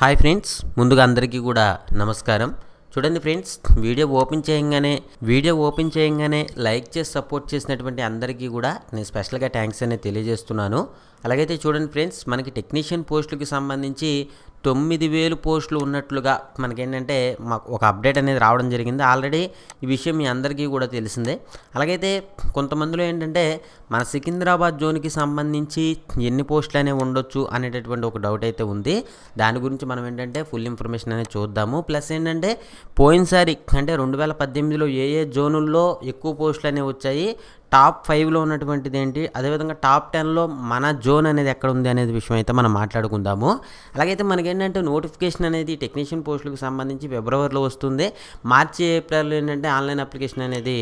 Hi friends ముందుగా అందరికీ కూడా నమస్కారం. చూడండి ఫ్రెండ్స్ వీడియో ఓపెన్ చేయగానే వీడియో ఓపెన్ చేయగానే లైక్ చేసి సపోర్ట్ చేసినటువంటి అందరికీ కూడా నేను స్పెషల్గా థ్యాంక్స్ అనేది తెలియజేస్తున్నాను. అలాగైతే చూడండి ఫ్రెండ్స్ మనకి టెక్నీషియన్ పోస్టులకి సంబంధించి తొమ్మిది వేలు పోస్టులు ఉన్నట్లుగా మనకేంటంటే మాకు ఒక అప్డేట్ అనేది రావడం జరిగింది. ఆల్రెడీ ఈ విషయం మీ అందరికీ కూడా తెలిసిందే. అలాగైతే కొంతమందిలో ఏంటంటే మన సికింద్రాబాద్ జోన్కి సంబంధించి ఎన్ని పోస్టులు అనేవి ఉండొచ్చు అనేటటువంటి ఒక డౌట్ అయితే ఉంది. దాని గురించి మనం ఏంటంటే ఫుల్ ఇన్ఫర్మేషన్ అనేది చూద్దాము. ప్లస్ ఏంటంటే పోయినసారి అంటే రెండు వేల పద్దెనిమిదిలో ఏ ఏ జోనుల్లో ఎక్కువ పోస్టులు అనేవి వచ్చాయి? టాప్ ఫైవ్లో ఉన్నటువంటిది ఏంటి? అదేవిధంగా టాప్ టెన్లో మన జోన్ అనేది ఎక్కడ ఉంది అనేది విషయం అయితే మనం మాట్లాడుకుందాము. అలాగైతే మనకేంటంటే నోటిఫికేషన్ అనేది టెక్నీషియన్ పోస్టులకు సంబంధించి ఫిబ్రవరిలో వస్తుంది. మార్చి ఏప్రిల్లో ఏంటంటే ఆన్లైన్ అప్లికేషన్ అనేది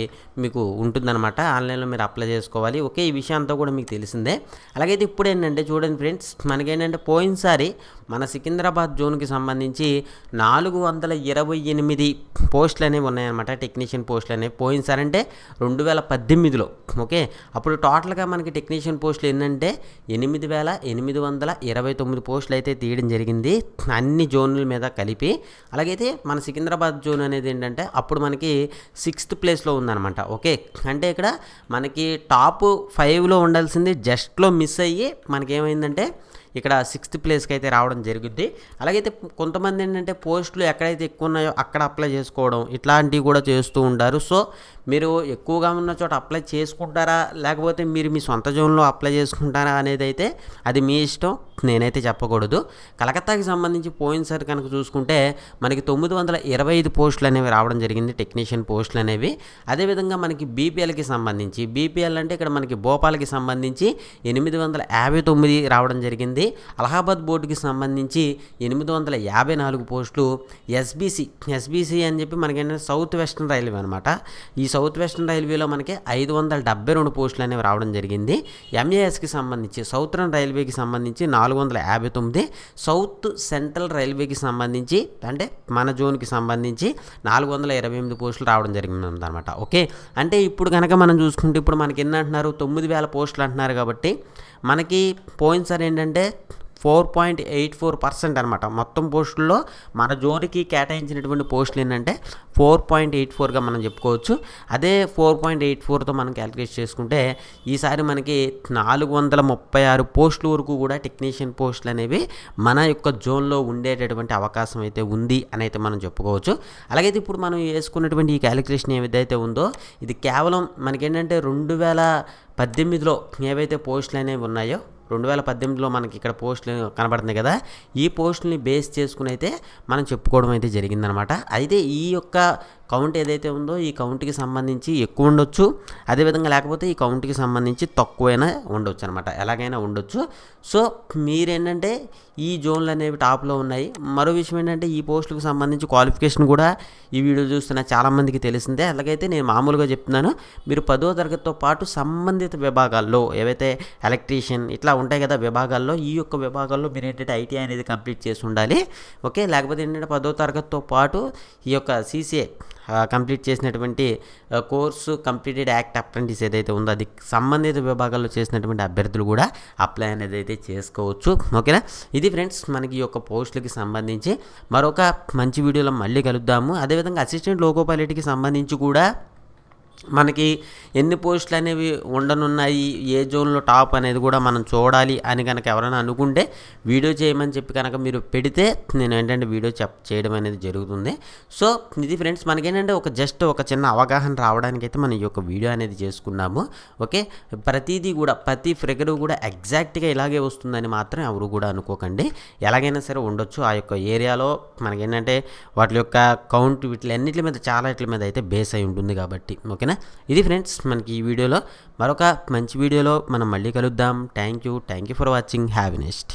మీకు ఉంటుందన్నమాట. ఆన్లైన్లో మీరు అప్లై చేసుకోవాలి. ఓకే ఈ విషయం అంతా కూడా మీకు తెలిసిందే. అలాగైతే ఇప్పుడు ఏంటంటే చూడండి ఫ్రెండ్స్ మనకేంటంటే పోయినసారి మన సికింద్రాబాద్ జోన్కి సంబంధించి నాలుగు వందల ఇరవై ఎనిమిది పోస్టులు అనేవి ఉన్నాయన్నమాట టెక్నీషియన్ పోస్టులు అనేవి పోయినసారంటే రెండు వేల పద్దెనిమిదిలో ఓకే? అప్పుడు టోటల్గా మనకి టెక్నీషియన్ పోస్టులు ఏంటంటే ఎనిమిది వేల ఎనిమిది వందల ఇరవై తొమ్మిది పోస్టులు అయితే తీయడం జరిగింది అన్ని జోన్ల మీద కలిపి. అలాగైతే మన సికింద్రాబాద్ జోన్ అనేది ఏంటంటే అప్పుడు మనకి సిక్స్త్ ప్లేస్లో ఉందన్నమాట ఓకే? అంటే ఇక్కడ మనకి టాప్ ఫైవ్లో ఉండాల్సింది జస్ట్లో మిస్ అయ్యి మనకేమైందంటే ఇక్కడ సిక్స్త్ ప్లేస్కి అయితే రావడం జరుగుద్ది అలాగైతే కొంతమంది ఏంటంటే పోస్టులు ఎక్కడైతే ఎక్కువ ఉన్నాయో అక్కడ అప్లై చేసుకోవడం ఇట్లాంటివి కూడా చేస్తూ ఉంటారు సో మీరు ఎక్కువగా ఉన్న చోట అప్లై చేసుకుంటారా? లేకపోతే మీరు మీ సొంత జోన్లో అప్లై చేసుకుంటారా అనేది అయితే అది మీ ఇష్టం. నేనైతే చెప్పకూడదు. కలకత్తాకి సంబంధించి పోయినసారి కనుక చూసుకుంటే మనకి తొమ్మిది వందల ఇరవై ఐదు పోస్టులు అనేవి రావడం జరిగింది టెక్నీషియన్ పోస్టులు అనేవి. అదేవిధంగా మనకి బీపీఎల్కి సంబంధించి బీపీఎల్ అంటే ఇక్కడ మనకి భోపాల్కి సంబంధించి ఎనిమిది వందల యాభై తొమ్మిది రావడం జరిగింది. అలహాబాద్ బోర్డుకి సంబంధించి ఎనిమిది వందల యాభై నాలుగు పోస్టులు ఎస్బీసీ ఎస్బీసీ అని చెప్పి మనకి ఏంటంటే సౌత్ వెస్టర్న్ రైల్వే అనమాట ఈ సౌత్ వెస్టర్న్ రైల్వేలో మనకి ఐదు వందల డెబ్బై రెండు పోస్టులు అనేవి రావడం జరిగింది. ఎంఏఎస్కి సంబంధించి సౌత్రన్ రైల్వేకి సంబంధించి నాలుగు వందల యాభై తొమ్మిది సౌత్ సెంట్రల్ రైల్వేకి సంబంధించి అంటే మన జోన్కి సంబంధించి నాలుగు వందల ఇరవై ఎనిమిది పోస్టులు రావడం జరిగింది అనమాట ఓకే? అంటే ఇప్పుడు కనుక మనం చూసుకుంటే ఇప్పుడు మనకి ఎన్ని అంటున్నారు? తొమ్మిది వేల పోస్టులు అంటున్నారు కాబట్టి మనకి పోయినసారి ఏంటంటే four point eight four percent అనమాట మొత్తం పోస్టుల్లో మన జోన్కి కేటాయించినటువంటి పోస్టులు ఏంటంటే ఫోర్ పాయింట్ ఎయిట్ ఫోర్గా మనం చెప్పుకోవచ్చు. అదే ఫోర్ పాయింట్ ఎయిట్ ఫోర్తో మనం క్యాలిక్యులేట్ చేసుకుంటే ఈసారి మనకి నాలుగు వందల ముప్పై ఆరు పోస్టుల వరకు కూడా టెక్నీషియన్ పోస్టులు అనేవి మన యొక్క జోన్లో ఉండేటటువంటి అవకాశం అయితే ఉంది అని అయితే మనం చెప్పుకోవచ్చు. అలాగైతే ఇప్పుడు మనం వేసుకున్నటువంటి ఈ క్యాలిక్యులేషన్ ఏదైతే ఉందో ఇది కేవలం మనకేంటంటే రెండు వేల పద్దెనిమిదిలో ఏవైతే పోస్టులు అనేవి ఉన్నాయో రెండు వేల పద్దెనిమిదిలో మనకి ఇక్కడ పోస్టులు కనబడుతున్నాయి కదా. ఈ పోస్టుల్ని బేస్ చేసుకుని అయితే మనం చెప్పుకోవడం అయితే జరిగిందనమాట. అయితే ఈ యొక్క కౌంట్ ఏదైతే ఉందో ఈ కౌంట్కి సంబంధించి ఎక్కువ ఉండొచ్చు. అదేవిధంగా లేకపోతే ఈ కౌంట్కి సంబంధించి తక్కువైనా ఉండొచ్చు అనమాట ఎలాగైనా ఉండొచ్చు. సో మీరేంటంటే ఈ జోన్లు అనేవి టాప్లో ఉన్నాయి. మరో విషయం ఏంటంటే ఈ పోస్టులకు సంబంధించి క్వాలిఫికేషన్ కూడా ఈ వీడియో చూస్తున్న చాలామందికి తెలిసిందే. అలాగైతే నేను మామూలుగా చెప్తున్నాను. మీరు పదో తరగతితో పాటు సంబంధిత విభాగాల్లో ఏవైతే ఎలక్ట్రీషియన్ ఇట్లా ఉంటాయి కదా విభాగాల్లో ఈ యొక్క విభాగాల్లో మీరు ఏంటంటే ఐటీ అనేది కంప్లీట్ చేసి ఉండాలి. ఓకే? లేకపోతే ఏంటంటే పదో తరగతితో పాటు ఈ యొక్క సీసీఏ కంప్లీట్ చేసినటువంటి కోర్సు కంప్లీటెడ్ యాక్ట్ అప్రెంటిస్ ఏదైతే ఉందో అది సంబంధిత విభాగాల్లో చేసినటువంటి అభ్యర్థులు కూడా అప్లై అనేది అయితే చేసుకోవచ్చు. ఓకేనా? ఇది ఫ్రెండ్స్ మనకి ఈ యొక్క పోస్టులకి సంబంధించి. మరొక మంచి వీడియోలో మళ్ళీ కలుద్దాము. అదేవిధంగా అసిస్టెంట్ లోకో పైలట్కి సంబంధించి కూడా మనకి ఎన్ని పోస్టులు అనేవి ఉండనున్నాయి ఏ జోన్లో టాప్ అనేది కూడా మనం చూడాలి అని కనుక ఎవరైనా అనుకుంటే వీడియో చేయమని చెప్పి కనుక మీరు పెడితే నేను ఏంటంటే వీడియో చెప్ చేయడం అనేది జరుగుతుంది. సో ఇది ఫ్రెండ్స్ మనకేంటంటే ఒక జస్ట్ ఒక చిన్న అవగాహన రావడానికి అయితే మనం ఈ యొక్క వీడియో అనేది చేసుకున్నాము. ఓకే? ప్రతిదీ కూడా ప్రతి ఫిగర్ కూడా ఎగ్జాక్ట్గా ఇలాగే వస్తుందని మాత్రం ఎవరు కూడా అనుకోకండి. ఎలాగైనా సరే ఉండొచ్చు. ఆ యొక్క ఏరియాలో మనకేంటంటే వాటి యొక్క కౌంట్ వీటిలన్నిటి మీద చాలా వీటి మీద అయితే బేస్ అయి ఉంటుంది కాబట్టి ఓకే? ఓకేనా? ఇది ఫ్రెండ్స్ మనకి ఈ వీడియోలో. మరొక మంచి వీడియోలో మనం మళ్ళీ కలుద్దాం. Thank you thank you for watching have next